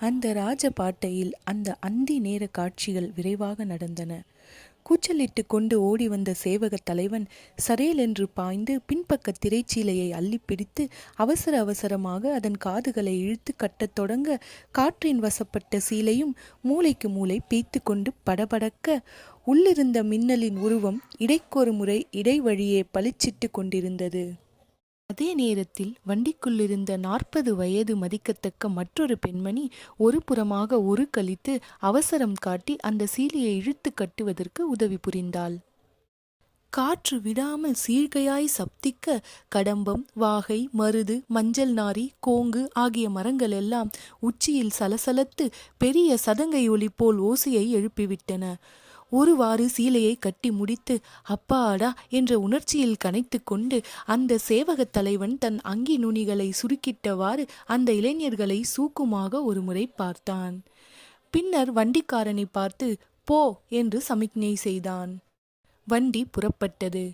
அந்த ராஜபாட்டையில் அந்த அந்தி நேர காட்சிகள் விரைவாக நடந்தன. கூச்சலிட்டு கொண்டு ஓடி வந்த சேவகத் தலைவன் சரேலென்று பாய்ந்து பின்பக்க திரைச்சீலையை அள்ளி பிடித்து அவசர அவசரமாக அதன் காதுகளை இழுத்து கட்டத் தொடங்க காற்றின் வசப்பட்ட சீலையும் மூளைக்கு மூளை பீய்த்து கொண்டு படபடக்க உள்ளிருந்த மின்னலின் உருவம் இடைக்கொரு முறை இடைவழியே பளிச்சிட்டு கொண்டிருந்தது. அதே நேரத்தில் வண்டிக்குள்ளிருந்த நாற்பது வயது மதிக்கத்தக்க மற்றொரு பெண்மணி ஒரு புறமாக ஒரு கழித்து அவசரம் காட்டி அந்த சீலையை இழுத்து கட்டுவதற்கு உதவி புரிந்தாள். காற்று விடாமல் சீழ்கையாய் சப்திக்க கடம்பம் வாகை மருது மஞ்சள் நாரி கோங்கு ஆகிய மரங்கள் எல்லாம் உச்சியில் சலசலத்து பெரிய சதங்கை ஒளி போல் ஓசையை எழுப்பிவிட்டன. ஒருவாறு சீலையை கட்டி முடித்து அப்பாடா! என்ற உணர்ச்சியில் கனைத்து கொண்டு அந்த சேவகத் தலைவன் தன் அங்கி நுனிகளை சுருக்கிட்டவாறு அந்த இளைஞர்களை சூக்குமாக ஒருமுறை பார்த்தான். பின்னர் வண்டிக்காரனை பார்த்து போ! என்று சமிக்ஞை செய்தான். வண்டி புறப்பட்டது.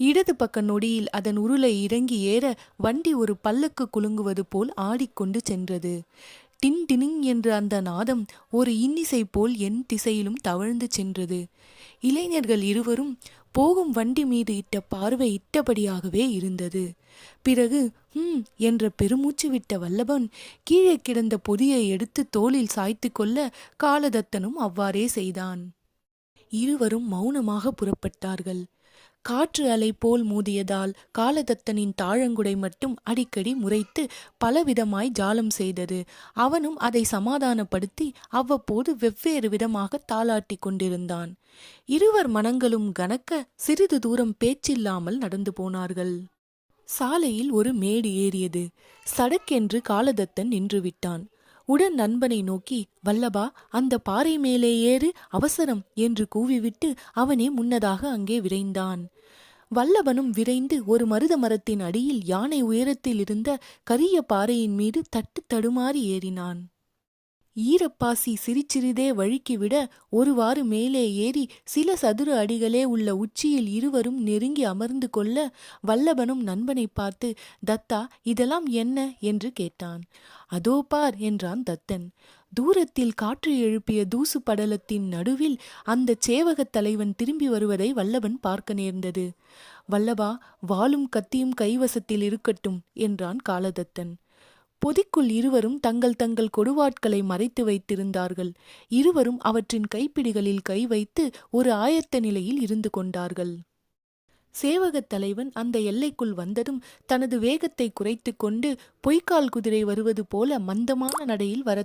இடது பக்க நொடியில் அதன் உருளை இறங்கி ஏற வண்டி ஒரு பல்லக்கு குலுங்குவது போல் ஆடிக்கொண்டு சென்றது. டின் டினிங் என்ற அந்த நாதம் ஒரு இன்னிசை போல் என் திசையிலும் தவழ்ந்து சென்றது. இளைஞர்கள் இருவரும் போகும் வண்டி மீது இட்ட பார்வை இட்டபடியாகவே இருந்தது. பிறகு ஹம் என்ற பெருமூச்சு விட்ட வல்லபன் கீழே கிடந்த பொதியை எடுத்து தோளில் சாய்த்து கொள்ள காலதத்தனும் அவ்வாறே செய்தான். இருவரும் மௌனமாக புறப்பட்டார்கள். காற்று அலை போல் மோதியதால் காலதத்தனின் தாழங்குடை மட்டும் அடிக்கடி முறைத்து பலவிதமாய் ஜாலம் செய்தது. அவனும் அதை சமாதானப்படுத்தி அவ்வப்போது வெவ்வேறு விதமாக தாளாட்டி கொண்டிருந்தான். இருவர் மனங்களும் கனக்க சிறிது தூரம் பேச்சில்லாமல் நடந்து போனார்கள். சாலையில் ஒரு மேடு ஏறியது. சடக்கென்று காலதத்தன் நின்றுவிட்டான். உடன் நண்பனை நோக்கி வல்லபா அந்த பாறை மேலே ஏறு அவசரம் என்று கூவிவிட்டு அவனே முன்னதாக அங்கே விரைந்தான். வல்லவனும் விரைந்து ஒரு மருத மரத்தின் அடியில் யானை உயரத்தில் இருந்த கரிய பாறையின் மீது தட்டு தடுமாறி ஏறினான். ஈரப்பாசி சிரிச்சிறிதே வழுக்கிவிட ஒருவாறு மேலே ஏறி சில சதுர அடிகளே உள்ள உச்சியில் இருவரும் நெருங்கி அமர்ந்து கொள்ள வல்லபனும் நண்பனை பார்த்து தத்தா இதெல்லாம் என்ன? என்று கேட்டான். அதோ பார் என்றான் தத்தன். தூரத்தில் காற்று எழுப்பிய தூசு படலத்தின் நடுவில் அந்த சேவகத் தலைவன் திரும்பி வருவதை வல்லவன் பார்க்க நேர்ந்தது. வல்லபா வாளும் கத்தியும் கைவசத்தில் இருக்கட்டும் என்றான் காலதத்தன். பொதிக்குள் இருவரும் தங்கள் தங்கள் கொடுவாட்களை மறைத்து வைத்திருந்தார்கள். இருவரும் அவற்றின் கைப்பிடிகளில் கை வைத்து ஒரு ஆயத்த நிலையில் இருந்து கொண்டார்கள். சேவகத் தலைவன் அந்த எல்லைக்குள் வந்ததும் தனது வேகத்தை குறைத்து கொண்டு பொய்க்கால் குதிரை வருவது போல மந்தமான நடையில் வரத்